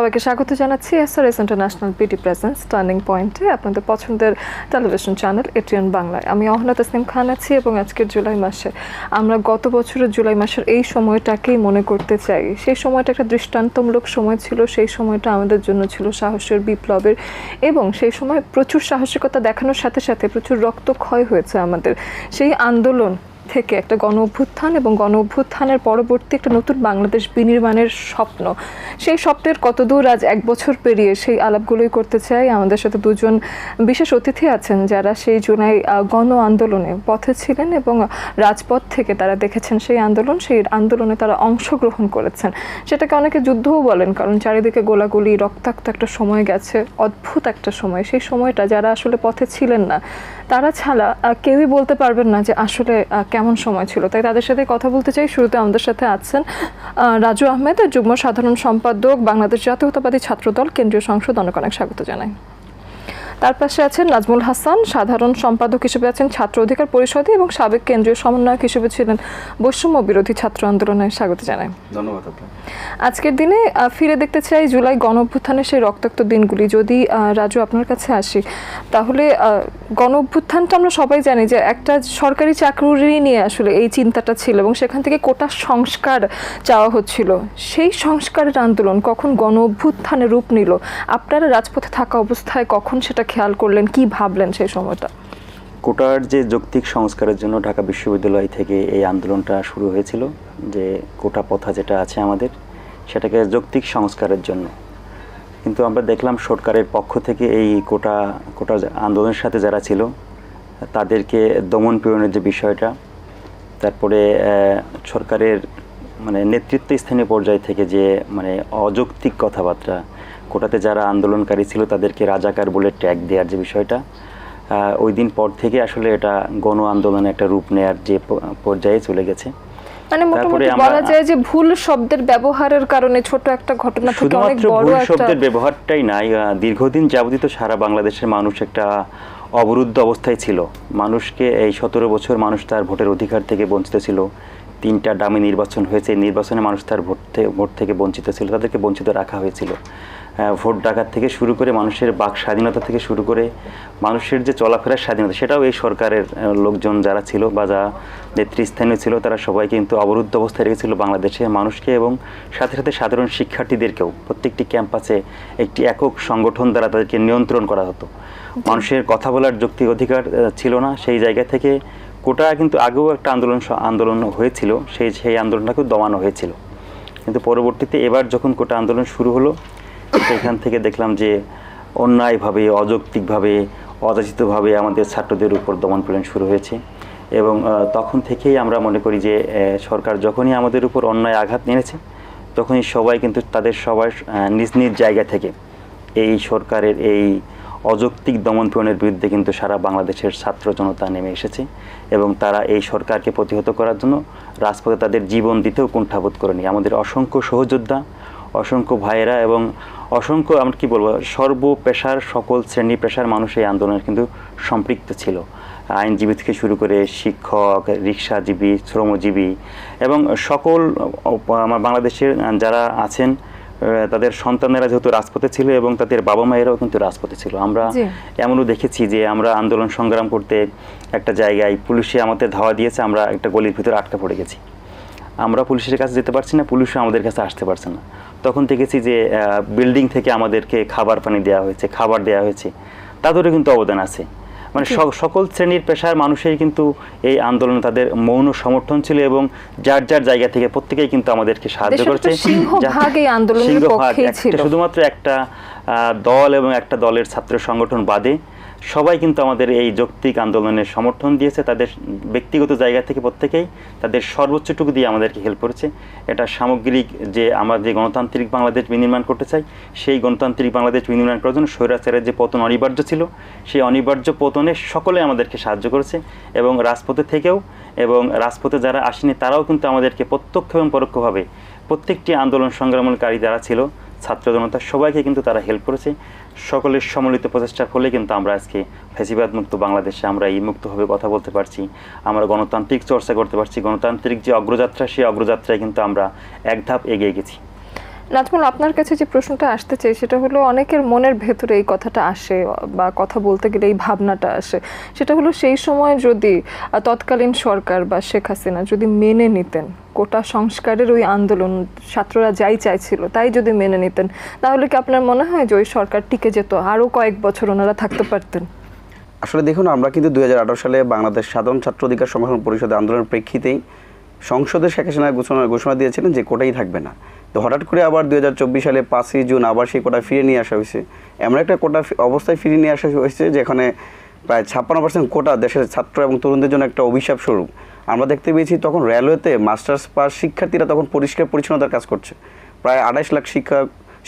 সবাইকে স্বাগত জানাচ্ছি SRS international BD presence turning পয়েন্টে, আপনাদের পছন্দের টেলিভিশন চ্যানেল এটিএন বাংলায়। আমি অহনা তাসনিম খান আছি এবং আজকের জুলাই মাসে আমরা গত বছরের জুলাই মাসের এই সময়টাকেই মনে করতে চাই। সেই সময়টা একটা দৃষ্টান্তমূলক সময় ছিল, সেই সময়টা আমাদের জন্য ছিল সাহসের বিপ্লবের এবং সেই সময় প্রচুর সাহসিকতা দেখানোর সাথে সাথে প্রচুর রক্তক্ষয় হয়েছে আমাদের। সেই আন্দোলন থেকে একটা গণ অভ্যুত্থান এবং গণ অভ্যুত্থানের পরবর্তী একটা নতুন বাংলাদেশ বিনির্মাণের স্বপ্ন। সেই স্বপ্নের কতদূর আজ এক বছর পেরিয়ে সেই আলাপগুলোই করতে চাই। আমাদের সাথে দুজন বিশেষ অতিথি আছেন যারা সেই আহ, গণ আন্দোলনে পথে ছিলেন এবং রাজপথ থেকে তারা দেখেছেন সেই আন্দোলন সেই আন্দোলনে তারা অংশগ্রহণ করেছেন। সেটাকে অনেকে যুদ্ধও বলেন কারণ চারিদিকে গোলাগুলি রক্তাক্ত একটা সময় গেছে অদ্ভুত একটা সময়। সেই সময়টা যারা আসলে পথে ছিলেন না তারা ছাড়া কেউই বলতে পারবেন না যে আসলে কেমন সময় ছিল? তাই তাদের সাথে কথা বলতে চাই। শুরুতে আমাদের সাথে আছেন রাজু আহমেদ, যুগ্ম সাধারণ সম্পাদক, বাংলাদেশ জাতীয়তাবাদী ছাত্রদল, কেন্দ্রীয় সংসদ অনেক অনেক স্বাগত জানাই। তার পাশে আছেন নাজমুল হাসান সাধারণ সম্পাদক হিসেবে আছেন ছাত্র অধিকার পরিষদে এবং সাবেক কেন্দ্রীয় সমন্বয়ক হিসেবে ছিলেন বৈষম্য বিরোধী ছাত্র আন্দোলনে স্বাগত জানাই। ধন্যবাদ আজকের দিনে ফিরে দেখতে চাই জুলাই গণ অভ্যুত্থানের সেই রক্তাক্ত দিনগুলি। যদি রাজু আপনার কাছে আসি তাহলে গণ অভ্যুত্থানটা আমরা সবাই জানি যে একটা সরকারি চাকরি নিয়ে আসলে এই চিন্তাটা ছিল এবং সেখান থেকে কোটা সংস্কার চাওয়া হচ্ছিল। সেই সংস্কারের আন্দোলন কখন গণ অভ্যুত্থানে রূপ নিল? আপনারা রাজপথে থাকা অবস্থায় কখন সেটা খেয়াল করলেন, কি ভাবলেন সেই সময়টা? কোটার যে যৌক্তিক সংস্কারের জন্য ঢাকা বিশ্ববিদ্যালয় থেকে এই আন্দোলনটা শুরু হয়েছিল, যে কোটা প্রথা যেটা আছে আমাদের, সেটাকে যৌক্তিক সংস্কারের জন্য। কিন্তু আমরা দেখলাম সরকারের পক্ষ থেকে এই কোটা কোটা আন্দোলনের সাথে যারা ছিল, তাদেরকে দমন পীড়নের যে বিষয়টা, তারপরে সরকারের মানে নেতৃত্ব স্থানীয় পর্যায় থেকে যে মানে অযৌক্তিক কথাবার্তা কোটাতে যারা আন্দোলনকারী ছিল তাদেরকে রাজাকার বলে ট্যাগ দেওয়ার যে বিষয়টা ওই দিন পর থেকে আসলে এটা গণ আন্দোলনে একটা রূপ নেয়ার যে পর্যায়ে চলে গেছে। মানে মোটামুটি বলা যায় যে ভুল শব্দের ব্যবহারের কারণে ছোট একটা ঘটনা থেকে অনেক বড় ভুল একটা শব্দের ব্যবহারটাই নাই দীর্ঘদিন যাবতীয় সারা বাংলাদেশের মানুষ একটা অবরুদ্ধ অবস্থায় ছিল। মানুষকে এই সতেরো বছর মানুষ তার ভোটের অধিকার থেকে বঞ্চিত ছিল। তিনটা ডামি নির্বাচন হয়েছে নির্বাচনে মানুষ তার ভোট থেকে ভোট থেকে বঞ্চিত ছিল তাদেরকে বঞ্চিত রাখা হয়েছিল। ভোট ডাকাত থেকে শুরু করে মানুষের বাক স্বাধীনতা থেকে শুরু করে মানুষের যে চলাফেরার স্বাধীনতা সেটাও এই সরকারের লোকজন যারা ছিল বা যা নেতৃস্থানীয় ছিল তারা সবাই কিন্তু অবরুদ্ধ অবস্থায় রেখেছিল বাংলাদেশের মানুষকে এবং সাথে সাথে সাধারণ শিক্ষার্থীদেরকেও। প্রত্যেকটি ক্যাম্পাসে একটি একক সংগঠন দ্বারা তাদেরকে নিয়ন্ত্রণ করা হতো। মানুষের কথা বলার যৌক্তিক অধিকার ছিল না। সেই জায়গা থেকে কোটা কিন্তু আগেও একটা আন্দোলন আন্দোলন হয়েছিল। সেই সেই আন্দোলনটাকেও দমানো হয়েছিল। কিন্তু পরবর্তীতে এবার যখন কোটা আন্দোলন শুরু হলো সেখান থেকে দেখলাম যে অন্যায়ভাবে, অযৌক্তিকভাবে, অযাচিতভাবে আমাদের ছাত্রদের উপর দমন পীড়ন শুরু হয়েছে। এবং তখন থেকেই আমরা মনে করি যে সরকার যখনই আমাদের উপর অন্যায় আঘাত নিয়েছে তখনই সবাই কিন্তু তাদের সবার নিজ নিজ জায়গা থেকে এই সরকারের এই অযৌক্তিক দমন পীড়নের বিরুদ্ধে কিন্তু সারা বাংলাদেশের ছাত্র জনতা নেমে এসেছে। এবং তারা এই সরকারকে প্রতিহত করার জন্য রাজপথে তাদের জীবন দিতেও কুণ্ঠাবোধ করেনি। আমাদের অসংখ্য সহযোদ্ধা, অসংখ্য ভাইয়েরা এবং অসংখ্য আমরা কি বলব সর্ব পেশার সকল শ্রেণি পেশার মানুষ এই আন্দোলনে কিন্তু সম্পৃক্ত ছিল। আইনজীবী থেকে শুরু করে শিক্ষক রিক্সাজীবী শ্রমজীবী এবং সকল আমার বাংলাদেশের যারা আছেন তাদের সন্তানেরা যেহেতু রাজপথে ছিল এবং তাদের বাবা মায়েরাও কিন্তু রাজপথে ছিল। আমরা এমনও দেখেছি যে আমরা আন্দোলন সংগ্রাম করতে একটা জায়গায় পুলিশে আমাদের ধাওয়া দিয়েছে আমরা একটা গলির ভিতরে আটকা পড়ে গেছি। আমরা পুলিশের কাছে যেতে পারছি না পুলিশও আমাদের কাছে আসতে পারছে না। তখন দেখেছি যে বিল্ডিং থেকে আমাদেরকে খাবার পানি দেওয়া হয়েছে খাবার দেওয়া হয়েছে। তাদেরও কিন্তু অবদান আছে। মানে সকল শ্রেণির পেশার মানুষের কিন্তু এই আন্দোলনে তাদের মৌন সমর্থন ছিল এবং যার যার জায়গা থেকে প্রত্যেকেই কিন্তু আমাদেরকে সাহায্য করেছে। শুধুমাত্র একটা আহ, দল এবং একটা দলের ছাত্র সংগঠন বাদে সবাই কিন্তু আমাদের এই যৌক্তিক আন্দোলনের সমর্থন দিয়েছে, তাদের ব্যক্তিগত জায়গা থেকে প্রত্যেকেই তাদের সর্বোচ্চটুকু দিয়ে আমাদেরকে হেল্প করেছে। এটা সামগ্রিক যে আমরা যে গণতান্ত্রিক বাংলাদেশ বিনির্মাণ করতে চাই, সেই গণতান্ত্রিক বাংলাদেশ বিনির্মাণ করার জন্য স্বৈরাচারের যে পতন অনিবার্য ছিল, সেই অনিবার্য পতনে সকলে আমাদেরকে সাহায্য করেছে এবং রাজপথে থেকেও এবং রাজপথে যারা আসেনি, তারাও কিন্তু আমাদেরকে প্রত্যক্ষ এবং পরোক্ষভাবে প্রত্যেকটি আন্দোলন সংগ্রামকারী যারা ছিল ছাত্র জনতা সবাইকে কিন্তু তারা হেল্প করেছে। সকলের সম্মিলিত প্রচেষ্টার ফলে কিন্তু আমরা আজকে ফেসিবাদ মুক্ত বাংলাদেশে আমরা এই মুক্তভাবে কথা বলতে পারছি। আমরা গণতান্ত্রিক চর্চা করতে পারছি। গণতান্ত্রিক যে অগ্রযাত্রা, সেই অগ্রযাত্রায় কিন্তু আমরা এক ধাপ এগিয়ে গেছি। নাজমুল, আপনার কাছে যে প্রশ্নটা আসতে চাই, সেটা হলো অনেকের মনের ভেতরে এই কথাটা আসে বা কথা বলতে গেলে এই ভাবনাটা আসে। সেটা হলো সেই সময় যদি তৎকালীন সরকার বা শেখ হাসিনা যদি মেনে নিতেন, কোটা সংস্কারের ওই আন্দোলন, ছাত্ররা যাই চাইছিল তাই যদি মেনে নিতেন, তাহলে কি আপনার মনে হয় যে ওই সরকার টিকে যেত, আরও কয়েক বছর ওনারা থাকতে পারতেন? আসলে দেখুন, আমরা কিন্তু দুই হাজার আঠারো সালে বাংলাদেশ সাধারণ ছাত্র অধিকার সংগঠন পরিষদের আন্দোলনের প্রেক্ষিতেই সংসদে শেখ হাসিনা ঘোষণা ঘোষণা দিয়েছিলেন যে কোটাই থাকবে না। তো হঠাৎ করে আবার দু হাজার চব্বিশ সালে পাঁচই জুন আবার সেই কোটা ফিরে নিয়ে আসা হয়েছে। এমন একটা কোটা অবস্থায় ফিরে নিয়ে আসা হয়েছে যেখানে প্রায় ছাপ্পান্ন পার্সেন্ট কোটা দেশের ছাত্র এবং তরুণদের জন্য একটা অভিশাপ স্বরূপ। আমরা দেখতে পেয়েছি তখন রেলওয়েতে মাস্টার্স পাস শিক্ষার্থীরা তখন পরিষ্কার পরিচ্ছন্নতার কাজ করছে। প্রায় আড়াইশ লাখ শিক্ষা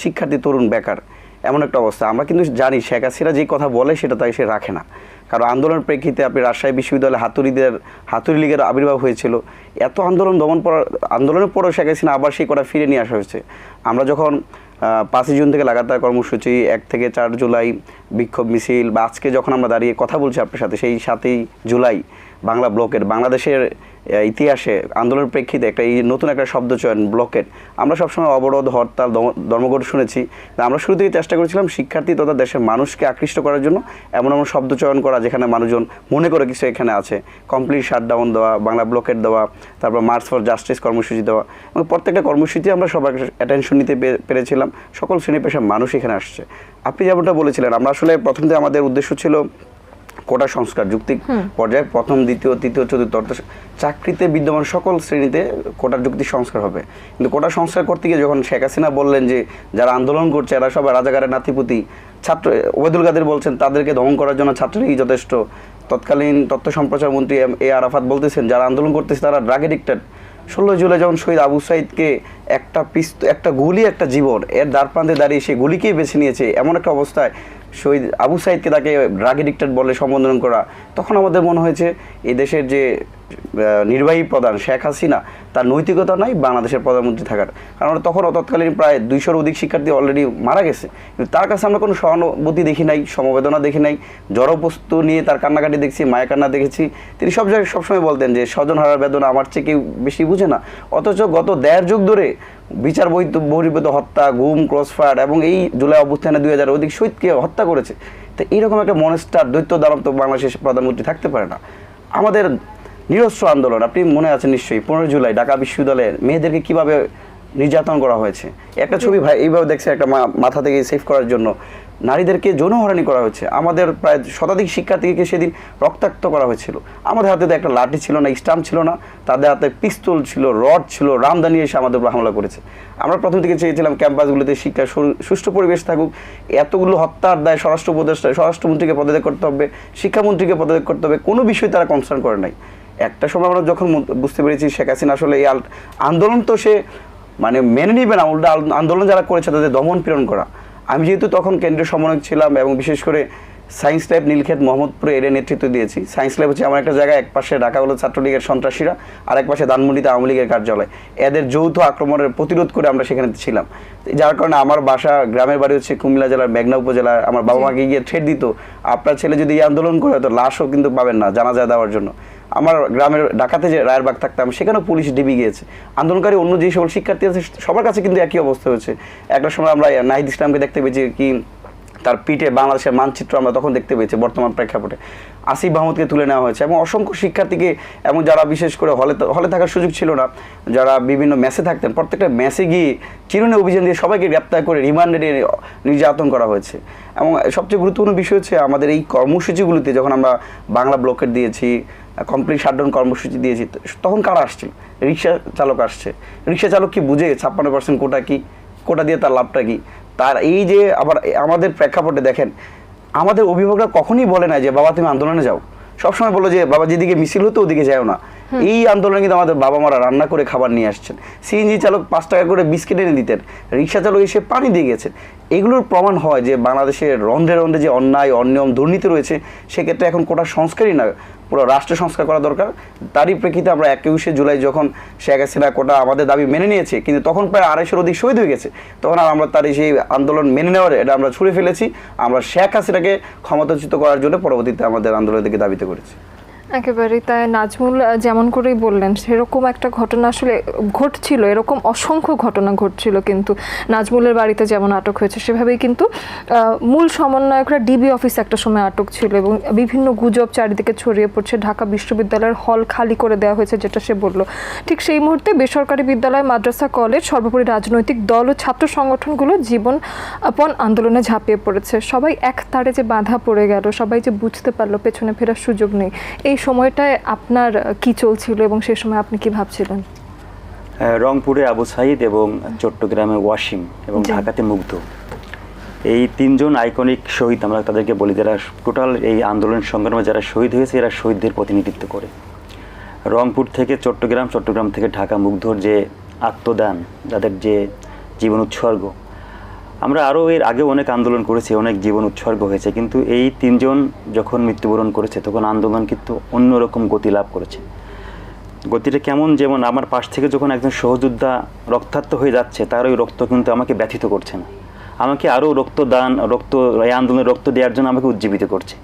শিক্ষার্থী তরুণ বেকার। এমন একটা অবস্থা। আমরা কিন্তু জানি শেখ হাসিনা যে কথা বলে সেটা তাই সে রাখে না। কারণ আন্দোলনের প্রেক্ষিতে আপনি রাজশাহী বিশ্ববিদ্যালয়ে হাতুড়িদের হাতুড়ি লীগের আবির্ভাব হয়েছিল। এত আন্দোলন দমন পর- আন্দোলনের পরেও শেখ হাসিনা আবার সেই কথা ফিরে নিয়ে আসা হয়েছে। আমরা যখন পাঁচই জুন থেকে লাগাতার কর্মসূচি, এক থেকে চার জুলাই বিক্ষোভ মিছিল বা আজকে যখন আমরা দাঁড়িয়ে কথা বলছি আপনার সাথে, সেই সাতই জুলাই বাংলা ব্লকের, বাংলাদেশের ইতিহাসে আন্দোলনের প্রেক্ষিতে একটা এই নতুন একটা শব্দ চয়ন ব্লকেট আমরা সবসময় অবরোধ, হরতাল ধর্মঘট শুনেছি। আমরা শুরু থেকে চেষ্টা করেছিলাম শিক্ষার্থী তথা দেশের মানুষকে আকৃষ্ট করার জন্য এমন এমন শব্দ চয়ন করা, যেখানে মানুষজন মনে করে কিছু এখানে আছে। কমপ্লিট শাটডাউন দেওয়া, বাংলা ব্লকেট দেওয়া, তারপর মার্চ ফর জাস্টিস কর্মসূচি দেওয়া। এবং প্রত্যেকটা কর্মসূচি আমরা সবার অ্যাটেনশন নিতে পেরেছিলাম। সকল শ্রেণি পেশার মানুষ এখানে আসছে। আপনি যেমনটা বলেছিলেন, আমরা আসলে প্রথম থেকে আমাদের উদ্দেশ্য ছিল কোটা সংস্কার যুক্তি পর্যায়ে প্রথম দ্বিতীয় তৃতীয় চতুর্থ অর্থাৎ চাকরিতে বিদ্যমান সকল শ্রেণীতে কোটার যুক্তি সংস্কার হবে। কিন্তু কোটা সংস্কার করতে গিয়ে যখন শেখ হাসিনা বললেন যে যারা আন্দোলন করছে এরা সবাই রাজাকারের নাতিপুতি ছাত্র ওবেদুল কাদের বলছেন তাদেরকে দমন করার জন্য ছাত্রই যথেষ্ট। তৎকালীন তথ্য সম্প্রচার মন্ত্রী এম এ আরাফাত বলতেছেন যারা আন্দোলন করতেছে তারা ড্রাগ এডিক্টেড ষোলো জুলাই যখন শহীদ আবু সাইদকে একটা পিস্ত একটা গুলি একটা জীবন এর দ্বার প্রান্তে দাঁড়িয়ে সেই গুলিকেই বেছে নিয়েছে এমন একটা অবস্থায় শহীদ আবু সাইদকে তাকে ড্রাগ এডিক্টেড বলে সম্বোধন করা, তখন আমাদের মনে হয়েছে এই দেশের যে নির্বাহী প্রধান শেখ হাসিনা, তার নৈতিকতা নাই, বাংলাদেশের প্রধানমন্ত্রী থাকার। কারণ তখন তৎকালীন প্রায় দুইশোর অধিক শিক্ষার্থী অলরেডি মারা গেছে। কিন্তু তার কাছে আমরা কোনো সহানুভূতি দেখি নাই, সমবেদনা দেখি নাই জড়বস্তু নিয়ে তার কান্নাকাটি দেখছি, মায়া কান্না দেখেছি। তিনি সব জায়গায় সবসময় বলতেন যে, স্বজন হারার বেদনা আমার চেয়ে কেউ বেশি বুঝে না। অথচ গত দেড় যুগ ধরে বিচার বহির্ভূত হত্যা, গুম, ক্রসফায়ার এবং এই জুলাই অভ্যুত্থানে দুই হাজার অধিক শহীদকে হত্যা করেছে। তো এইরকম একটা মনস্টার, দৈত্য দানব তো বাংলাদেশের প্রধানমন্ত্রী থাকতে পারে না। আমাদের নিরস্ত্র আন্দোলন, আপনি মনে আছেন নিশ্চয়ই, পনেরো জুলাই ঢাকা বিশ্ববিদ্যালয়ের মেয়েদেরকে কীভাবে নির্যাতন করা হয়েছে? একটা ছবি ভাই, এইভাবে দেখছে একটা মাথা থেকে সেভ করার জন্য। নারীদেরকে যৌন হয়রানি করা হয়েছে আমাদের প্রায় শতাধিক শিক্ষার্থীকে সেদিন রক্তাক্ত করা হয়েছিল। আমাদের হাতে তো একটা লাঠি ছিল না, স্টাম্প ছিল না, তাদের হাতে পিস্তল ছিল, রড ছিল, রামদানি এসে আমাদের উপর হামলা করেছে। আমরা প্রথম থেকে চেয়েছিলাম ক্যাম্পাসগুলোতে শিক্ষা সুষ্ঠু পরিবেশ থাকুক। এতগুলো হত্যার দায় স্বরাষ্ট্র উপদেষ্টা, স্বরাষ্ট্রমন্ত্রীকে পদত্যাগ করতে হবে, শিক্ষামন্ত্রীকে পদত্যাগ করতে হবে। কোনো বিষয় তারা কনসার্ন করে নাই। একটা সময় আমরা যখন বুঝতে পেরেছি শেখ হাসিনা আসলে এই আন্দোলন তো সে মানে মেনে নিবে না উল্টা আন্দোলন যারা করেছে তাদের দমন পীড়ন করা। আমি যেহেতু তখন কেন্দ্রীয় সমন্বয়ক ছিলাম এবং বিশেষ করে সায়েন্স ল্যাব নীলক্ষেত মোহাম্মদপুরে এর নেতৃত্ব দিয়েছি। সায়েন্স ল্যাব হচ্ছে আমার একটা জায়গায় এক পাশে ঢাকা হলো ছাত্রলীগের সন্ত্রাসীরা আর এক পাশে ধানমন্ডিতে আওয়ামী লীগের কার্যালয়। এদের যৌথ আক্রমণের প্রতিরোধ করে আমরা সেখানে ছিলাম। যার কারণে আমার বাসা গ্রামের বাড়ি হচ্ছে কুমিল্লা জেলার মেঘনা উপজেলায়। আমার বাবা মাকে গিয়ে থ্রেট দিত আপনার ছেলে যদি এই আন্দোলন করে তো লাশও কিন্তু পাবেন না জানাজা দেওয়ার জন্য। আমার গ্রামের ডাকাতে যে রায়েরবাগ থাকতাম, সেখানেও পুলিশ ডিবি গিয়েছে। আন্দোলনকারী অন্য যে সকল শিক্ষার্থী আছে, সবার কাছে কিন্তু একই অবস্থা হয়েছে। একটা সময় আমরা নাহিদ ইসলামকে দেখতে পেয়েছি কি, তার পিঠে বাংলাদেশের মানচিত্র আমরা তখন দেখতে পেয়েছি, বর্তমান প্রেক্ষাপটে। আসিফ মাহমুদকে তুলে নেওয়া হয়েছে এবং অসংখ্য শিক্ষার্থীকে এবং যারা বিশেষ করে হলে হলে থাকার সুযোগ ছিল না, যারা বিভিন্ন ম্যাচে থাকতেন, প্রত্যেকটা ম্যাচে গিয়ে চিরুনি অভিযান দিয়ে সবাইকে গ্রেপ্তার করে রিমান্ডে নির্যাতন করা হয়েছে। এবং সবচেয়ে গুরুত্বপূর্ণ বিষয় হচ্ছে আমাদের এই কর্মসূচিগুলিতে যখন আমরা বাংলা ব্লকেট দিয়েছি কমপ্লিট শাটডাউন কর্মসূচি দিয়েছি তখন কারা আসছিল? রিক্সা চালক আসছে। রিক্সা চালক কি বুঝে ছাপ্পান্ন পার্সেন্ট কোটা কি? কোটা দিয়ে তার লাভটা কি? তার এই যে আবার আমাদের প্রেক্ষাপটে দেখেন, আমাদের অভিভাবকরা কখনই বলে না যে, বাবা, তুমি আন্দোলনে যাও। সবসময় বলো যে, বাবা, যেদিকে মিছিল হতো, ওদিকে যাও না। এই আন্দোলনে কিন্তু আমাদের বাবা মারা রান্না করে খাবার নিয়ে আসছেন। সিএনজি চালক পাঁচ টাকা করে বিস্কিট এনে দিতেন। রিক্সা চালক এসে পানি দিয়ে গেছেন। এগুলোর প্রমাণ হয় যে বাংলাদেশের রন্ধ্রে রন্ধ্রে যে অন্যায়, অনিয়ম, দুর্নীতি রয়েছে, সেক্ষেত্রে এখন কোটা সংস্কারই না। পুরো রাষ্ট্র সংস্কার করা দরকার। তারই প্রেক্ষিতে আমরা একুশে জুলাই যখন শেখ হাসিনা কোটা আমাদের দাবি মেনে নিয়েছে, কিন্তু তখন প্রায় আড়াইশোর অধিক শহীদ হয়ে গেছে। তখন আর আমরা তার সেই আন্দোলন মেনে নেওয়ার এটা আমরা ছুড়ে ফেলেছি। আমরা শেখ হাসিনাকে ক্ষমতাচ্যুত করার জন্য পরবর্তীতে আমাদের আন্দোলনের দিকে দাবিতে করেছি। একেবারেই। তাই নাজমুল যেমন করেই বললেন, সেরকম একটা ঘটনা আসলে ঘটছিল, এরকম অসংখ্য ঘটনা ঘটছিল কিন্তু নাজমুলের বাড়িতে যেমন আটক হয়েছে, সেভাবেই কিন্তু মূল সমন্বয়করা ডিবি অফিস একটা সময় আটক ছিল এবং বিভিন্ন গুজব চারিদিকে ছড়িয়ে পড়ছে। ঢাকা বিশ্ববিদ্যালয়ের হল খালি করে দেওয়া হয়েছে যেটা সে বলল। ঠিক সেই মুহূর্তে বেসরকারি বিদ্যালয়, মাদ্রাসা, কলেজ, সর্বোপরি রাজনৈতিক দল ও ছাত্র সংগঠনগুলো জীবন আপন আন্দোলনে ঝাঁপিয়ে পড়েছে। সবাই এক তারে যে বাধা পড়ে গেল, সবাই যে বুঝতে পারল পেছনে ফেরার সুযোগ নেই, এই সময়টায় আপনার কি চলছিল এবং সেই সময় আপনি কি ভাবছিলেন? আহ, রংপুরে আবু সাইদ এবং চট্টগ্রামে ওয়াসিম এবং ঢাকাতে মুগ্ধ। এই তিনজন আইকনিক শহীদ আমরা তাদেরকে বলি যারা টোটাল এই আন্দোলন সংগ্রামে যারা শহীদ হয়েছে এরা শহীদদের প্রতিনিধিত্ব করে। রংপুর থেকে চট্টগ্রাম চট্টগ্রাম থেকে ঢাকা মুগ্ধর যে আত্মদান যাদের যে জীবন উৎসর্গ আমরা আরও এর আগে অনেক আন্দোলন করেছি, অনেক জীবন উৎসর্গ হয়েছে, কিন্তু এই তিনজন যখন মৃত্যুবরণ করেছে, তখন আন্দোলন কিন্তু অন্যরকম গতি লাভ করেছে। গতিটা কেমন যেমন আমার পাশ থেকে যখন একজন সহযোদ্ধা রক্তাক্ত হয়ে যাচ্ছে, তার ওই রক্ত কিন্তু আমাকে ব্যথিত করছে না। আমাকে আরও রক্তদান, রক্ত, এই আন্দোলনে রক্ত দেওয়ার জন্য আমাকে উজ্জীবিত করছে।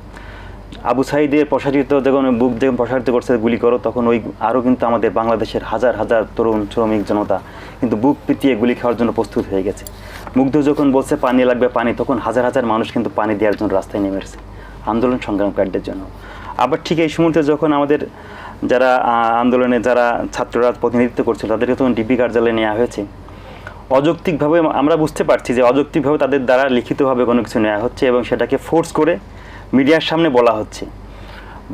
আবু সাইদের প্রসারিত যখন বুক যখন প্রসারিত করছে, গুলি করো, তখন ওই আরও কিন্তু আমাদের বাংলাদেশের হাজার হাজার তরুণ শ্রমিক জনতা কিন্তু বুক পিটিয়ে গুলি খাওয়ার জন্য প্রস্তুত হয়ে গেছে। মুগ্ধ যখন বলছে পানি লাগবে পানি, তখন হাজার হাজার মানুষ কিন্তু পানি দেওয়ার জন্য রাস্তায় নেমে এসেছে, আন্দোলন সংগ্রামকারীদের জন্য। আবার ঠিক এই মুহূর্তে যখন আমাদের যারা আন্দোলনে যারা ছাত্ররা প্রতিনিধিত্ব করছিল, তাদেরকে তখন ডিবি কার্যালয়ে নেওয়া হয়েছে। অযৌক্তিকভাবে আমরা বুঝতে পারছি যে অযৌক্তিকভাবে তাদের দ্বারা লিখিতভাবে কোনো কিছু নেওয়া হচ্ছে এবং সেটাকে ফোর্স করে মিডিয়ার সামনে বলা হচ্ছে।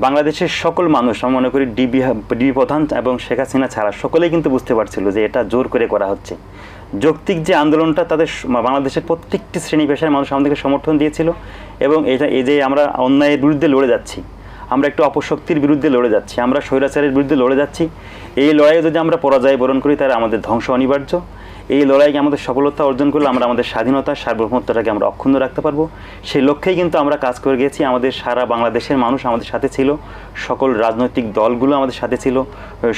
বাংলাদেশের সকল মানুষ, আমি মনে করি ডিবি ডিবি প্রধান এবং শেখ হাসিনা ছাড়া সকলেই কিন্তু বুঝতে পারছিল যে এটা জোর করে করা হচ্ছে। যৌক্তিক যে আন্দোলনটা তাদের বাংলাদেশের প্রত্যেকটি শ্রেণি পেশার মানুষ আমাদেরকে সমর্থন দিয়েছিল এবং এটা এই যে আমরা অন্যায়ের বিরুদ্ধে লড়ে যাচ্ছি, আমরা একটু অপশক্তির বিরুদ্ধে লড়ে যাচ্ছি, আমরা স্বৈরাচারের বিরুদ্ধে লড়ে যাচ্ছি, এই লড়াইয়ে যদি আমরা পরাজয় বরণ করি তাহলে আমাদের ধ্বংস অনিবার্য। এই লড়াইকে আমাদের সফলতা অর্জন করলে আমরা আমাদের স্বাধীনতা, সার্বভৌমত্বটাকে আমরা অক্ষুণ্ণ রাখতে পারব। সেই লক্ষ্যেই কিন্তু আমরা কাজ করে গেছি আমাদের সারা বাংলাদেশের মানুষ আমাদের সাথে ছিল। সকল রাজনৈতিক দলগুলো আমাদের সাথে ছিল।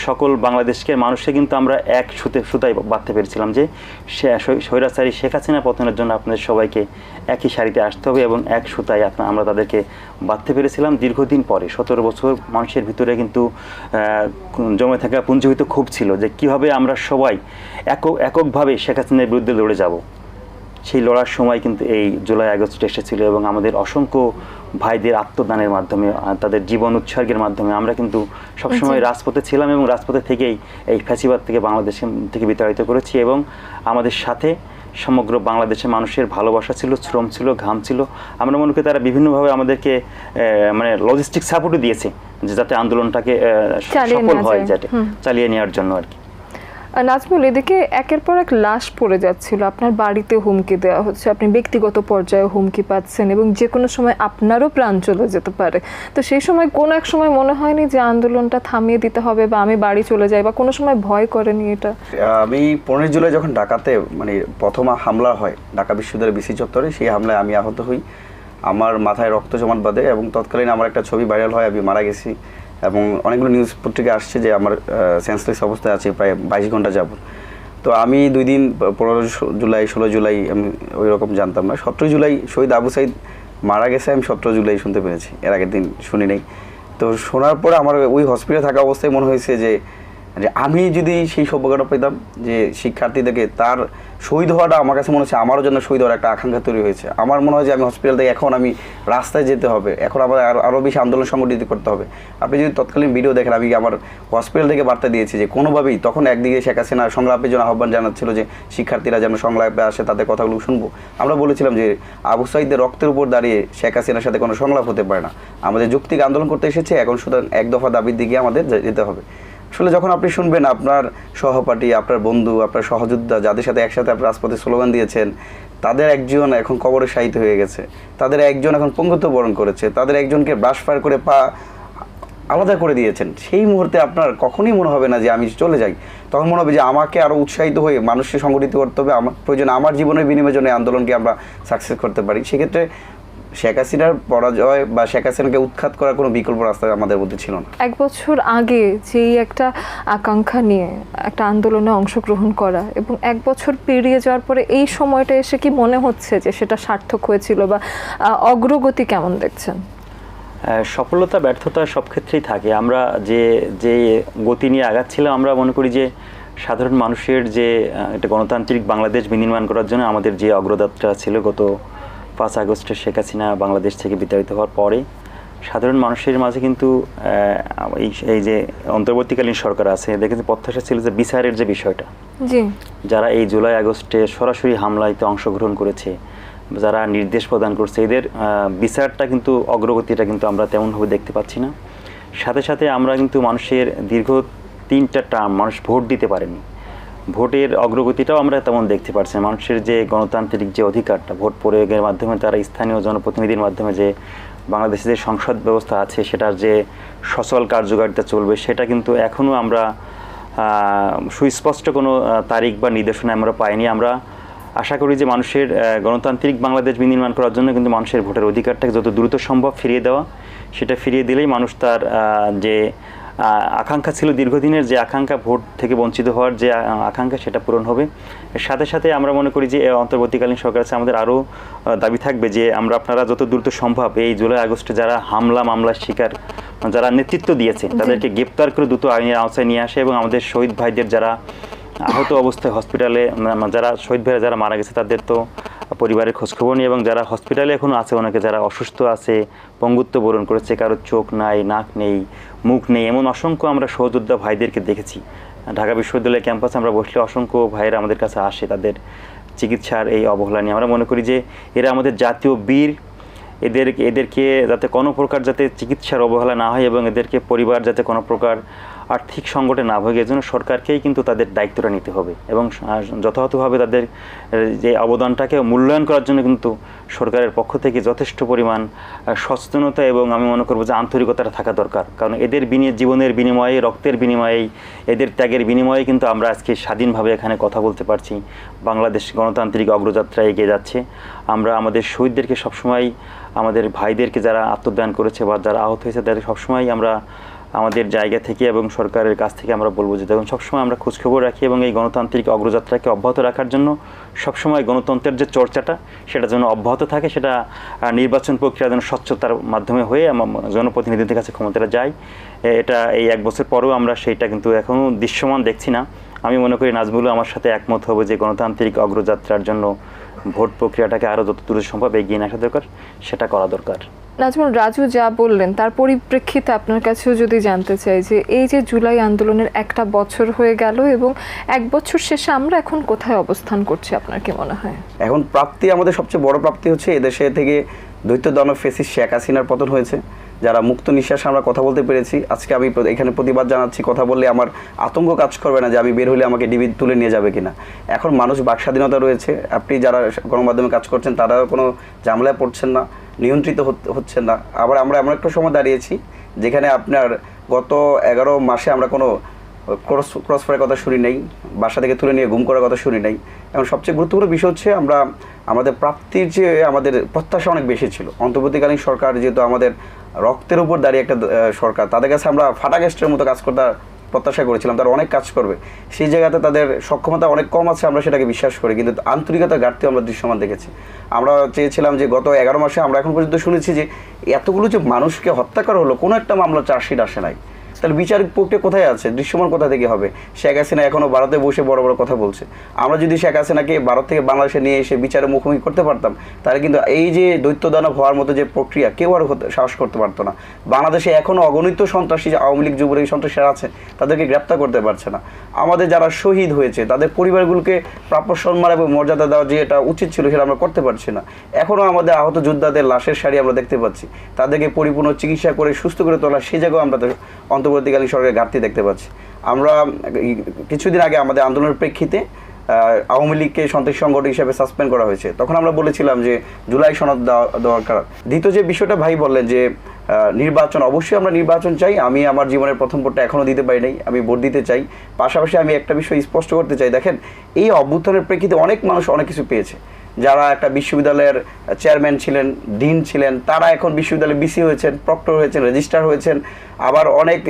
সকল বাংলাদেশকে মানুষকে কিন্তু আমরা এক সুতে, সুতায় বাঁধতে পেরেছিলাম যে স্বৈরাচারী শেখ হাসিনা পতনের জন্য আপনাদের সবাইকে একই সারিতে আসতে হবে এবং এক সুতায় আপনার আমরা তাদেরকে বাঁধতে পেরেছিলাম দীর্ঘদিন পরে। সতেরো বছর মানুষের ভিতরে কিন্তু জমে থাকা পুঞ্জীভূত খুব ছিল যে কীভাবে আমরা সবাই একক এককভাবে শেখ হাসিনার বিরুদ্ধে লড়ে যাব। সেই লড়ার সময় কিন্তু এই জুলাই আগস্ট এসেছিল এবং আমাদের অসংখ্য ভাইদের আত্মদানের মাধ্যমে তাদের জীবন উৎসর্গের মাধ্যমে আমরা কিন্তু সবসময়। রাজপথে ছিলাম এবং রাজপথে থেকেই এই ফ্যাসিবাদ থেকে বাংলাদেশ থেকে বিতাড়িত করেছি এবং আমাদের সাথে সমগ্র বাংলাদেশের মানুষের ভালোবাসা ছিল শ্রম ছিল ঘাম ছিল। আমরা মনে করি তারা বিভিন্নভাবে আমাদেরকে মানে লজিস্টিক সাপোর্টও দিয়েছে যে যাতে আন্দোলনটাকে সফল হয় যাতে চালিয়ে নেওয়ার জন্য আর কি। নাজমুল, এদিকে একের পর এক লাশ পড়ে যাচ্ছিল। আপনার বাড়িতে হুমকি দেওয়া হচ্ছে। আপনি ব্যক্তিগত পর্যায়ে হুমকি পাচ্ছেন এবং যে কোনো সময় আপনারও প্রাণ চলে যেতে পারে। তো সেই সময় কোনো এক সময় মনে হয়নি যে আন্দোলনটা থামিয়ে দিতে হবে বা আমি বাড়ি চলে যাই বা কোনো সময় ভয় করেনি এটা? আমি পনেরোই জুলাই যখন ঢাকাতে মানে প্রথম হামলা হয় ঢাকা বিশ্ববিদ্যালয়ের বিসি চত্বরে, সেই হামলায় আমি আহত হই। আমার মাথায় রক্ত জমাট বাঁধে এবং তৎকালীন আমার একটা ছবি ভাইরাল হয়, আমি মারা গেছি। এবং অনেকগুলো নিউজ পত্রিকা আসছে যে আমার সেন্সলেস অবস্থায় আছে, প্রায় বাইশ ঘণ্টা যাবত তো আমি দুই দিন, পনেরো জুলাই, ষোলো জুলাই, আমি ওই রকম জানতাম না। সতেরো জুলাই শহীদ আবু সাইদ মারা গেছে, আমি সতেরো জুলাই শুনতে পেরেছি। এর আগের দিন শুনি নাই তো শোনার পরে আমার ওই হসপিটালে থাকা অবস্থায় মনে হয়েছে যে যে আমি যদি সেই সৌভাগ্যটা পেতাম যে শিক্ষার্থীদেরকে তার শহীদ হওয়াটা আমার কাছে মনে হচ্ছে আমারও জন্য শহীদ হওয়ার একটা আকাঙ্ক্ষা তৈরি হয়েছে। আমার মনে হয় যে আমি হসপিটাল থেকে এখন আমি রাস্তায় যেতে হবে। এখন আমার আরও আরও বেশি আন্দোলন সংগঠিত করতে হবে। আপনি যদি তৎকালীন ভিডিও দেখেন, আমি আমার হসপিটাল থেকে বার্তা দিয়েছি যে কোনোভাবেই তখন একদিকে শেখ হাসিনা সংলাপের জন্য আহ্বান জানাচ্ছিল যে শিক্ষার্থীরা যেন সংলাপে আসে, তাদের কথাগুলো শুনব। আমরা বলেছিলাম যে আবু সাইদের রক্তের উপর দাঁড়িয়ে শেখ হাসিনার সাথে কোনো সংলাপ হতে পারে না। আমাদের যৌক্তিক আন্দোলন করতে এসেছে, এখন সুতরাং এক দফা দাবির দিকে আমাদের যেতে হবে। আসলে যখন আপনি শুনবেন আপনার সহপাঠী, আপনার বন্ধু, আপনার সহযোদ্ধা যাদের সাথে একসাথে আপনি রাজপথে স্লোগান দিয়েছেন, তাদের একজন এখন কবরে শায়িত হয়ে গেছে। তাদের একজন এখন পঙ্গুত্ব বরণ করেছে। তাদের একজনকে ব্রাশ ফায়ার করে পা আলাদা করে দিয়েছেন। সেই মুহূর্তে আপনার কখনোই মনে হবে না যে আমি চলে যাই। তখন মনে হবে যে আমাকে আরও উৎসাহিত হয়ে মানুষকে সংগঠিত করতে হবে। আমার প্রয়োজন আমার জীবনের বিনিময়ে জন্য আন্দোলনকে আমরা সাকসেস করতে পারি। সেক্ষেত্রে শেখ হাসিনার পরাজয় বা শেখ হাসিনাকে উৎখাত করার কোনো বিকল্প রাস্তা আমাদের মধ্যে ছিল না। এক বছর আগে যেই একটা আকাঙ্ক্ষা নিয়ে একটা আন্দোলনে অংশগ্রহণ করা এবং এক বছর পেরিয়ে যাওয়ার পরে এই সময়টা এসে কি মনে হচ্ছে যে সেটা সার্থক হয়েছিল বা অগ্রগতি কেমন দেখছেন? সফলতা ব্যর্থতা সব ক্ষেত্রেই থাকে। আমরা যে যে গতি নিয়ে আগাচ্ছিলাম আমরা মনে করি যে সাধারণ মানুষের যে একটা গণতান্ত্রিক বাংলাদেশ বিনির্মাণ করার জন্য আমাদের যে অগ্রযাত্রা ছিল গত পাঁচ আগস্টে শেখ হাসিনা বাংলাদেশ থেকে বিতাড়িত হওয়ার পরে সাধারণ মানুষের মাঝে কিন্তু এই এই যে অন্তর্বর্তীকালীন সরকার আছে দেখেছি প্রত্যাশা ছিল যে বিচারের যে বিষয়টা যারা এই জুলাই আগস্টে সরাসরি হামলাইতে অংশগ্রহণ করেছে যারা নির্দেশ প্রদান করছে এদের বিচারটা কিন্তু অগ্রগতিটা কিন্তু আমরা তেমনভাবে দেখতে পাচ্ছি না। সাথে সাথে আমরা কিন্তু মানুষের দীর্ঘ তিনটা টার্ম মানুষ ভোট দিতে পারেনি। ভোটের অগ্রগতিটাও আমরা তেমন দেখতে পাচ্ছি না। মানুষের যে গণতান্ত্রিক যে অধিকারটা, ভোট প্রয়োগের মাধ্যমে তারা স্থানীয় জনপ্রতিনিধির মাধ্যমে যে বাংলাদেশে যে সংসদ ব্যবস্থা আছে, সেটার যে সচল কার্যকারিতা চলবে, সেটা কিন্তু এখনও আমরা সুস্পষ্ট কোনো তারিখ বা নির্দেশনা আমরা পাইনি আমরা আশা করি যে মানুষের গণতান্ত্রিক বাংলাদেশ বিনির্মাণ করার জন্য কিন্তু মানুষের ভোটের অধিকারটাকে যত দ্রুত সম্ভব ফিরিয়ে দেওয়া, সেটা ফিরিয়ে দিলেই মানুষ তার যে আকাঙ্ক্ষা ছিল দীর্ঘদিনের যে আকাঙ্ক্ষা ভোট থেকে বঞ্চিত হওয়ার যে আকাঙ্ক্ষা সেটা পূরণ হবে। এর সাথে সাথে আমরা মনে করি যে অন্তর্বর্তীকালীন সরকার আছে আমাদের আরও দাবি থাকবে যে আমরা আপনারা যত দ্রুত সম্ভব এই জুলাই আগস্টে যারা হামলা মামলার শিকার যারা নেতৃত্ব দিয়েছে তাদেরকে গ্রেপ্তার করে দ্রুত আইনের আওতায় নিয়ে আসে এবং আমাদের শহীদ ভাইদের যারা আহত অবস্থায় হসপিটালে যারা শহীদ ভাইরা যারা মারা গেছে, তাদের তো পরিবারের খোঁজখবর নেই এবং যারা হসপিটালে এখনও আছে অনেকে যারা অসুস্থ আছে, পঙ্গুত্ব বরণ করেছে কারোর চোখ নাই, নাক নেই, মুখ নেই, এমন অসংখ্য আমরা সহযোদ্ধা ভাইদেরকে দেখেছি। ঢাকা বিশ্ববিদ্যালয় ক্যাম্পাসে আমরা বসলে অসংখ্য ভাইয়েরা আমাদের কাছে আসে তাদের চিকিৎসার এই অবহেলা নিয়ে। আমরা মনে করি যে এরা আমাদের জাতীয় বীর এদের এদেরকে যাতে কোনো প্রকার যাতে চিকিৎসার অবহেলা না হয় এবং এদেরকে পরিবার যাতে কোনো প্রকার আর্থিক সংকটে না ভোগে এজন্য সরকারকেই কিন্তু তাদের দায়িত্বটা নিতে হবে এবং যথাযথভাবে তাদের যে অবদানটাকে মূল্যায়ন করার জন্য কিন্তু সরকারের পক্ষ থেকে যথেষ্ট পরিমাণ সচেতনতা এবং আমি মনে করব যে আন্তরিকতাটা থাকা দরকার। কারণ এদের বিনি জীবনের বিনিময়ে, রক্তের বিনিময়ে এদের ত্যাগের বিনিময়ে কিন্তু আমরা আজকে স্বাধীনভাবে এখানে কথা বলতে পারছি। বাংলাদেশ গণতান্ত্রিক অগ্রযাত্রা এগিয়ে যাচ্ছে। আমরা আমাদের শহীদদেরকে সবসময়, আমাদের ভাইদেরকে যারা আত্মদান করেছে বা যারা আহত হয়েছে, তাদের সবসময় আমরা আমাদের জায়গা থেকে এবং সরকারের কাছ থেকে আমরা বলব যে দেখুন, সবসময় আমরা খোঁজখবর রাখি এবং এই গণতান্ত্রিক অগ্রযাত্রাকে অব্যাহত রাখার জন্য সবসময় গণতন্ত্রের যে চর্চাটা, সেটা যেন অব্যাহত থাকে, সেটা নির্বাচন প্রক্রিয়া যেন স্বচ্ছতার মাধ্যমে হয়ে আমার জনপ্রতিনিধিদের কাছে ক্ষমতাটা যায়। এটা এই এক বছর পরেও আমরা সেইটা কিন্তু এখনও দৃশ্যমান দেখছি না। আমি মনে করি নাজমুলও আমার সাথে একমত হবে যে গণতান্ত্রিক অগ্রযাত্রার জন্য ভোট প্রক্রিয়াটাকে আরও যত দ্রুত সম্ভব এগিয়ে নিয়ে আসা দরকার সেটা করা দরকার। নাজমুল রাজু যা বললেন তার পরিপ্রেক্ষিতে আপনার কাছেও যদি জানতে চাই যে এই যে জুলাই আন্দোলনের একটা বছর হয়ে গেল এবং এক বছর শেষে আমরা এখন কোথায় অবস্থান করছি আপনার কি মনে হয়? এখন প্রাপ্তি আমাদের সবচেয়ে বড় প্রাপ্তি হচ্ছে এদেশে থেকে দৈত্য দানব ফেসিস শেখ হাসিনার পতন হয়েছে। যারা মুক্ত নিঃশ্বাসে আমরা কথা বলতে পেরেছি, আজকে আমি এখানে প্রতিবাদ জানাচ্ছি, কথা বললে আমার আতঙ্ক কাজ করবে না যে আমি বের হলে আমাকে ডিবি তুলে নিয়ে যাবে কিনা। এখন মানুষ বাক স্বাধীনতা রয়েছে, আপনি যারা গণমাধ্যমে কাজ করছেন তারাও কোনো জামলায় পড়ছেন না, নিয়ন্ত্রিত হচ্ছেন না। আবার আমরা এমন একটা সময় দাঁড়িয়েছি, যেখানে আপনার গত এগারো মাসে আমরা কোনো ক্রস ক্রস ফায়ার কথা শুনি নাই, বাসা থেকে তুলে নিয়ে গুম করার কথা শুনি নাই। এবং সবচেয়ে গুরুত্বপূর্ণ বিষয় হচ্ছে আমরা, আমাদের প্রাপ্তির যে, আমাদের প্রত্যাশা অনেক বেশি ছিল। অন্তর্বর্তীকালীন সরকার যেহেতু আমাদের রক্তের উপর দাঁড়িয়ে একটা সরকার, তাদের কাছে আমরা ফাটা গেস্টের মতো কাজ করতে প্রত্যাশা করেছিলাম, তারা অনেক কাজ করবে। সেই জায়গাতে তাদের সক্ষমতা অনেক কম আছে, আমরা সেটাকে বিশ্বাস করি, কিন্তু আন্তরিকতার ঘাটতি আমরা দৃশ্যমান দেখেছি। আমরা চেয়েছিলাম যে গত এগারো মাসে আমরা এখন পর্যন্ত শুনেছি যে, এতগুলো যে মানুষকে হত্যা করা হলো, কোনো একটা মামলা চার্জশিট আসে নাই। তাহলে বিচার প্রক্রিয়া কোথায় আছে? দৃশ্যমান কোথা থেকে হবে? শেখ হাসিনা এখনও ভারতে বসে বড় বড় কথা বলছে। আমরা যদি শেখ হাসিনাকে ভারত থেকে বাংলাদেশে নিয়ে এসে বিচারের মুখোমুখি করতে পারতাম, তাহলে কিন্তু এই যে দৈত্যদানব হওয়ার মতো যে প্রক্রিয়া কেউ আর সাহস করতে পারতো না। বাংলাদেশে এখনও অগণিত সন্ত্রাসী যে আওয়ামী লীগ, যুবলীগ সন্ত্রাসীরা আছে, তাদেরকে গ্রেপ্তার করতে পারছে না। আমাদের যারা শহীদ হয়েছে, তাদের পরিবারগুলোকে প্রাপ্য সম্মান এবং মর্যাদা দেওয়া যে এটা উচিত ছিল, সেটা আমরা করতে পারছি না। এখনও আমাদের আহত যোদ্ধাদের লাশের শাড়ি আমরা দেখতে পাচ্ছি। তাদেরকে পরিপূর্ণ চিকিৎসা করে, সুস্থ করে তোলা সেই জায়গায় আমরা তো অন্তর্বর্তীকালীন সরকারের ঘাটতি দেখতে পাচ্ছি। আমরা কিছুদিন আগে আমাদের আন্দোলনের প্রেক্ষিতে আওয়ামী লীগকে সন্ত্রাসী সংগঠন হিসেবে সাসপেন্ড করা হয়েছে। তখন আমরা বলেছিলাম যে জুলাই সনদ দরকার দ্বিতীয় যে বিষয়টা ভাই বললেন যে নির্বাচন, অবশ্যই আমরা নির্বাচন চাই। আমি আমার জীবনের প্রথম ভোটটা এখনও দিতে পারি নাই, আমি ভোট দিতে চাই। পাশাপাশি আমি একটা বিষয় স্পষ্ট করতে চাই। দেখেন, এই অভ্যুত্থানের প্রেক্ষিতে অনেক মানুষ অনেক কিছু পেয়েছে। যারা একটা বিশ্ববিদ্যালয়ের চেয়ারম্যান ছিলেন, ডিন ছিলেন, তারা এখন বিশ্ববিদ্যালয়ে বিসি হয়েছেন, প্রক্টর হয়েছেন, রেজিস্ট্রার হয়েছেন। আবার অনেক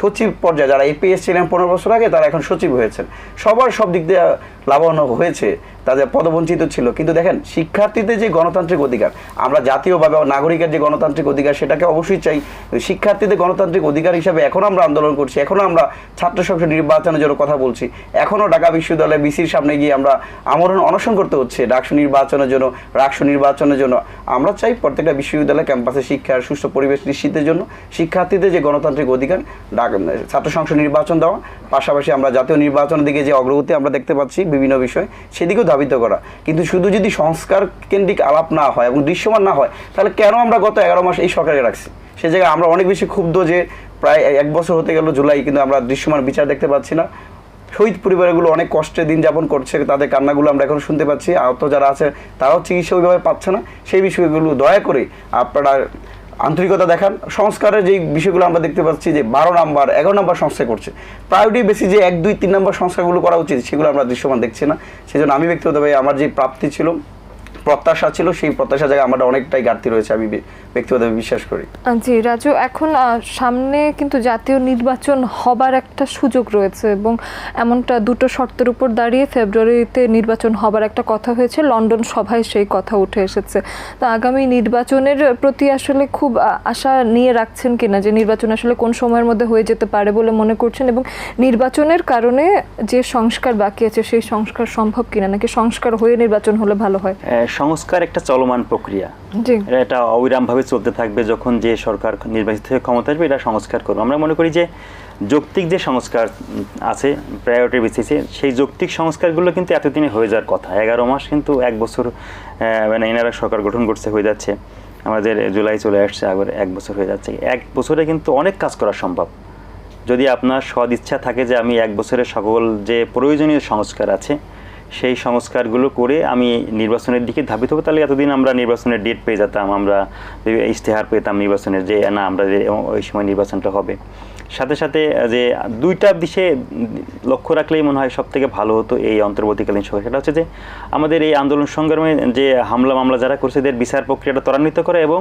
সচিব পর্যায়ে যারা এপিএস ছিলেন পনেরো বছর আগে, তারা এখন সচিব হয়েছেন। সবার সব দিক দিয়ে লাভবান হয়েছে, তাদের পদবঞ্চিত ছিল। কিন্তু দেখেন, শিক্ষার্থীদের যে গণতান্ত্রিক অধিকার, আমরা জাতীয়ভাবে নাগরিকের যে গণতান্ত্রিক অধিকার, সেটাকে অবশ্যই চাই। শিক্ষার্থীদের গণতান্ত্রিক অধিকার হিসাবে এখনও আমরা আন্দোলন করছি, এখনও আমরা ছাত্র সংসদ নির্বাচনের জন্য কথা বলছি। এখনও ঢাকা বিশ্ববিদ্যালয়ে বিসির সামনে গিয়ে আমরা আমরণ অনশন করতে হচ্ছে ডাকসু নির্বাচনের জন্য, রাকসু নির্বাচনের জন্য। আমরা চাই প্রত্যেকটা বিশ্ববিদ্যালয় ক্যাম্পাসে শিক্ষার সুস্থ পরিবেশ নিশ্চিতের জন্য। শিক্ষার্থীদের যে গণতান্ত্রিক অধিকার ছাত্র সংসদ নির্বাচন দেওয়া, পাশাপাশি আমরা জাতীয় নির্বাচনের দিকে যে অগ্রগতি আমরা দেখতে পাচ্ছি বিভিন্ন বিষয়, সেদিকেও ধাবিত করা। কিন্তু শুধু যদি সংস্কার কেন্দ্রিক আলাপ না হয় এবং দৃশ্যমান না হয়, তাহলে কেন আমরা গত এগারো মাস এই সরকারকে রাখছি? সে জায়গায় আমরা অনেক বেশি ক্ষুব্ধ যে প্রায় এক বছর হতে গেল জুলাই, কিন্তু আমরা দৃশ্যমান বিচার দেখতে পাচ্ছি না। শহীদ পরিবারগুলো অনেক কষ্টে দিন যাপন করছে, তাদের কান্নাগুলো আমরা এখন শুনতে পাচ্ছি। আহত যারা আছে, তারাও চিকিৎসা ওইভাবে পাচ্ছে না। সেই বিষয়গুলো দয়া করে আপনারা আন্তরিকতা দেখান। সংস্কারের যে বিষয়গুলো আমরা দেখতে পাচ্ছি যে বারো নাম্বার, এগারো নাম্বার সংস্থা করছে। প্রায়োরিটি বেশি যে এক, দুই, তিন নাম্বার সংস্কারগুলো করা উচিত, সেগুলো আমরা দৃশ্যমান দেখছি না। সেজন্য আমি ব্যক্তিগতভাবে আমার যে প্রাপ্তি ছিল প্রত্যাশা ছিল সেই প্রত্যাশা জায়গায় আমার অনেকটাই ঘাটতি রয়েছে আমি ব্যক্তিগতভাবে বিশ্বাস করি। জি রাজু এখন সামনে কিন্তু জাতীয় নির্বাচন হবার একটা সুযোগ রয়েছে এবং এমনটা দুটো শর্তের উপর দাঁড়িয়ে ফেব্রুয়ারিতে নির্বাচন হবার একটা কথা হয়েছে লন্ডন সভায় সেই কথা উঠে এসেছে। তো আগামী নির্বাচনের প্রতি আসলে খুব আশা নিয়ে রাখছেন কিনা যে নির্বাচন আসলে কোন সময়ের মধ্যে হয়ে যেতে পারে বলে মনে করছেন এবং নির্বাচনের কারণে যে সংস্কার বাকি আছে সেই সংস্কার সম্ভব কিনা? নাকি সংস্কার হয়ে নির্বাচন হলে ভালো হয়? আহ, সংস্কার একটা চলমান প্রক্রিয়া। এটা এটা অবিরামভাবে চলতে থাকবে যখন যে সরকার নির্বাচিত হয়ে ক্ষমতা আসবে এটা সংস্কার করবে। আমরা মনে করি যে যৌক্তিক যে সংস্কার আছে প্রায়োরিটি বেসিসে সেই যৌক্তিক সংস্কারগুলো কিন্তু এতদিনে হয়ে যাওয়ার কথা। এগারো মাস কিন্তু এক বছর মানে এনারা সরকার গঠন করছে হয়ে যাচ্ছে। আমাদের জুলাই চলে আসছে আবার এক বছর হয়ে যাচ্ছে। এক বছরে কিন্তু অনেক কাজ করা সম্ভব। যদি আপনার সদ ইচ্ছা থাকে যে আমি এক বছরের সকল যে প্রয়োজনীয় সংস্কার আছে সেই সংস্কারগুলো করে আমি নির্বাচনের দিকে ধাবিত হব। তাহলে এতদিন আমরা নির্বাচনের ডেট পেয়ে যেতাম, আমরা ইশতেহার পেতাম নির্বাচনের যে, না, আমরা যে, ওই সময় নির্বাচনটা হবে। সাথে সাথে যে, দুইটা দিশে লক্ষ্য রাখলেই মনে হয় সব থেকে ভালো হতো এই অন্তর্বর্তীকালীন সময় সেটা হচ্ছে যে, আমাদের এই আন্দোলন সংগ্রামে যে হামলা মামলা যারা করছে, এদের বিচার প্রক্রিয়াটা ত্বরান্বিত করে এবং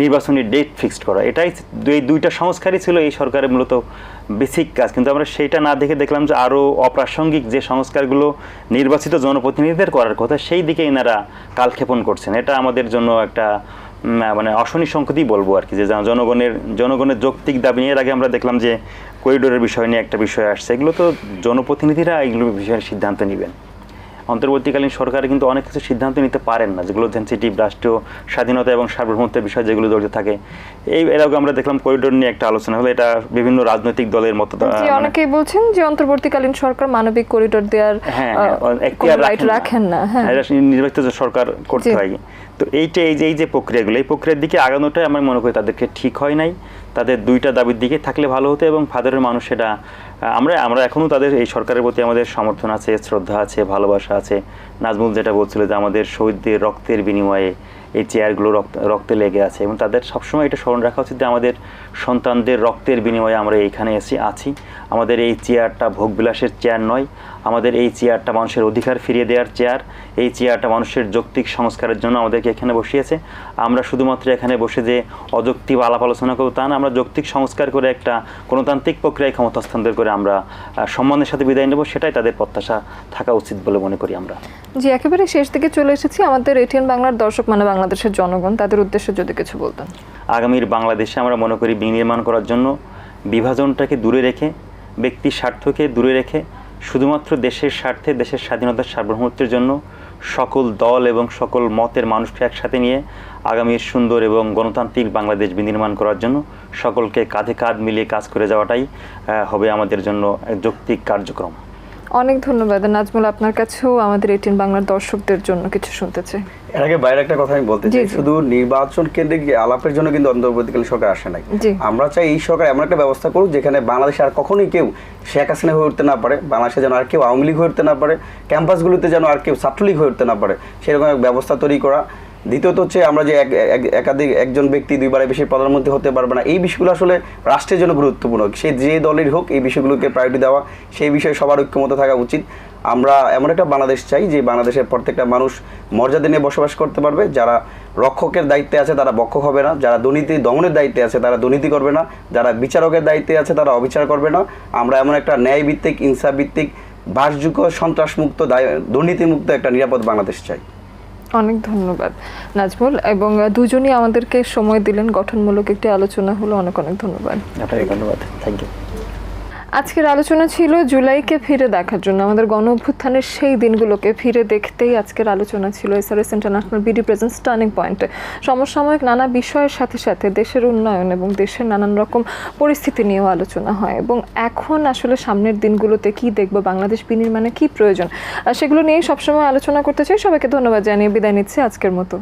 নির্বাচনী ডেট ফিক্সড করা। এটাই এই দুইটা সংস্কারই ছিল, এই সরকারের মূলত বেসিক কাজ। কিন্তু আমরা সেইটা না দেখে দেখলাম যে আরও অপ্রাসঙ্গিক যে সংস্কারগুলো নির্বাচিত জনপ্রতিনিধিদের করার কথা, সেই দিকে এনারা কালক্ষেপণ করছেন। এটা আমাদের জন্য একটা মানে অশনি সংকেতই বলব আর কি, যে জনগণের জনগণের যৌক্তিক দাবি নিয়ে এর আগে আমরা দেখলাম যে করিডোরের বিষয় নিয়ে একটা বিষয় আসছে। এগুলো তো জনপ্রতিনিধিরা এগুলো বিষয়ে সিদ্ধান্ত নেবেন। অন্তর্বর্তীকালীন সরকার কিন্তু অনেক কিছু সিদ্ধান্ত নিতে পারেন না যেগুলো সেন্সিটিভ রাষ্ট্রীয় স্বাধীনতা এবং সার্বভৌমত্বের বিষয় যেগুলো জড়িত থাকে। এই আগে আমরা দেখলাম করিডোর নিয়ে একটা আলোচনা হলো এটা বিভিন্ন রাজনৈতিক দলের মতো মানে- অনেকেই বলছেন যে অন্তর্বর্তীকালীন সরকার মানবিক করিডোর দেওয়ার হ্যাঁ হ্যাঁ, রাইট রাখেন না। হ্যাঁ। এটা নির্বাচিত সরকার করতে হয়। তো এইটা এই যে এই যে প্রক্রিয়াগুলো এই প্রক্রিয়ার দিকে আগানোটাই আমি মনে করি তাদেরকে ঠিক হয় নাই। তাদের দুইটা দাবির দিকে থাকলে ভালো হতো এবং ফাদারের মানুষ সেটা আমরা আমরা এখনও তাদের এই সরকারের প্রতি আমাদের সমর্থন আছে, শ্রদ্ধা আছে, ভালোবাসা আছে। নাজমুল যেটা বলছিল যে আমাদের শহীদদের রক্তের বিনিময়ে এই চেয়ারগুলো রক্ত, রক্তে লেগে আছে এবং তাদের সবসময় এটা স্মরণ রাখা উচিত যে আমাদের সন্তানদের রক্তের বিনিময়ে আমরা এইখানে এসে আছি। আমাদের এই চেয়ারটা ভোগবিলাসের চেয়ার নয়। আমাদের এই চেয়ারটা মানুষের অধিকার ফিরিয়ে দেওয়ার চেয়ার। এই চেয়ারটা মানুষের যৌক্তিক সংস্কারের জন্য আমাদেরকে এখানে বসিয়েছে। আমরা শুধুমাত্র এখানে বসে যে অযৌক্তিক আলাপ আলোচনা করব তা না আমরা যৌক্তিক সংস্কার করে একটা গণতান্ত্রিক প্রক্রিয়ায় ক্ষমতা হস্তান্তর করে আমরা সম্মানের সাথে বিদায় নেব সেটাই তাদের প্রত্যাশা থাকা উচিত বলে মনে করি আমরা। জি একেবারে শেষ দিকে চলে এসেছি আমাদের এটিএন বাংলার দর্শক মানে বাংলাদেশের জনগণ। তাদের উদ্দেশ্যে যদি কিছু বলতেন। আগামীর বাংলাদেশে আমরা মনে করি বিনির্মাণ করার জন্য বিভাজনটাকে দূরে রেখে, ব্যক্তির স্বার্থকে দূরে রেখে, শুধুমাত্র দেশের স্বার্থে, দেশের স্বাধীনতার সার্বভৌমত্বের জন্য সকল দল এবং সকল মতের মানুষকে একসাথে নিয়ে আগামীর সুন্দর এবং গণতান্ত্রিক বাংলাদেশ বিনির্মাণ করার জন্য সকলকে কাঁধে কাঁধ মিলিয়ে কাজ করে যাওয়াটাই হবে আমাদের জন্য যৌক্তিক কার্যক্রম। অনেক ধন্যবাদ। নাজমুল আপনার কাছেও আমাদের এটিএন বাংলার দর্শকদের জন্য কিছু শুনতে চাই। এর আগে বাইরে একটা কথা আমি বলতে চাই। শুধু নির্বাচন কেন্দ্রিক আলাপের জন্য কিন্তু অন্তর্বর্তীকালীন সরকার আসে নাই। আমরা চাই এই সরকার এমন একটা ব্যবস্থা করুক যেখানে বাংলাদেশে আর কখনোই কেউ শেখ হাসিনা হয়ে উঠতে না পারে বাংলাদেশে যেন আর কেউ আওয়ামী লীগ হয়ে উঠতে না পারে ক্যাম্পাসগুলোতে যেন আর কেউ ছাত্রলীগ হয়ে উঠতে না পারে সেরকম এক ব্যবস্থা তৈরি করা দ্বিতীয়ত হচ্ছে আমরা যে এক- এক- একাধিক একজন ব্যক্তি দুইবারে বেশি প্রধানমন্ত্রী হতে পারবে না। এই বিষয়গুলো আসলে রাষ্ট্রের জন্য গুরুত্বপূর্ণ। সে যে দলের হোক এই বিষয়গুলোকে প্রায়োরিটি দেওয়া, সেই বিষয়ে সবার ঐক্যমত থাকা উচিত। আমরা এমন একটা বাংলাদেশ চাই যে বাংলাদেশের প্রত্যেকটা মানুষ মর্যাদা নিয়ে বসবাস করতে পারবে। যারা রক্ষকের দায়িত্বে আছে তারা বক্ষক হবে না। যারা দুর্নীতি দমনের দায়িত্বে আছে তারা দুর্নীতি করবে না। যারা বিচারকের দায়িত্বে আছে তারা অবিচার করবে না। আমরা এমন একটা ন্যায় ভিত্তিক ইনসাফ ভিত্তিক বাসযোগ্য, সন্ত্রাসমুক্ত, দায়- দুর্নীতিমুক্ত একটা নিরাপদ বাংলাদেশ চাই। অনেক ধন্যবাদ, নাজমুল। এবং দুজনই আমাদেরকে সময় দিলেন, গঠনমূলক একটি আলোচনা হলো। অনেক অনেক ধন্যবাদ। আপনাকে ধন্যবাদ। থ্যাংক ইউ আজকের আলোচনা ছিল জুলাইকে ফিরে দেখার জন্য। আমাদের গণ অভ্যুত্থানের সেই দিনগুলোকে ফিরে দেখতেই আজকের আলোচনা ছিল SRS international BD presence turning পয়েন্টে। সমসাময়িক নানা বিষয়ের সাথে সাথে দেশের উন্নয়ন এবং দেশের নানান রকম পরিস্থিতি নিয়েও আলোচনা হয় এবং এখন আসলে সামনের দিনগুলোতে কি দেখব, বাংলাদেশ বিনির্মাণে কি প্রয়োজন সেগুলো নিয়েই সবসময় আলোচনা করতে চাই। সবাইকে ধন্যবাদ জানিয়ে বিদায় নিচ্ছি আজকের মতো।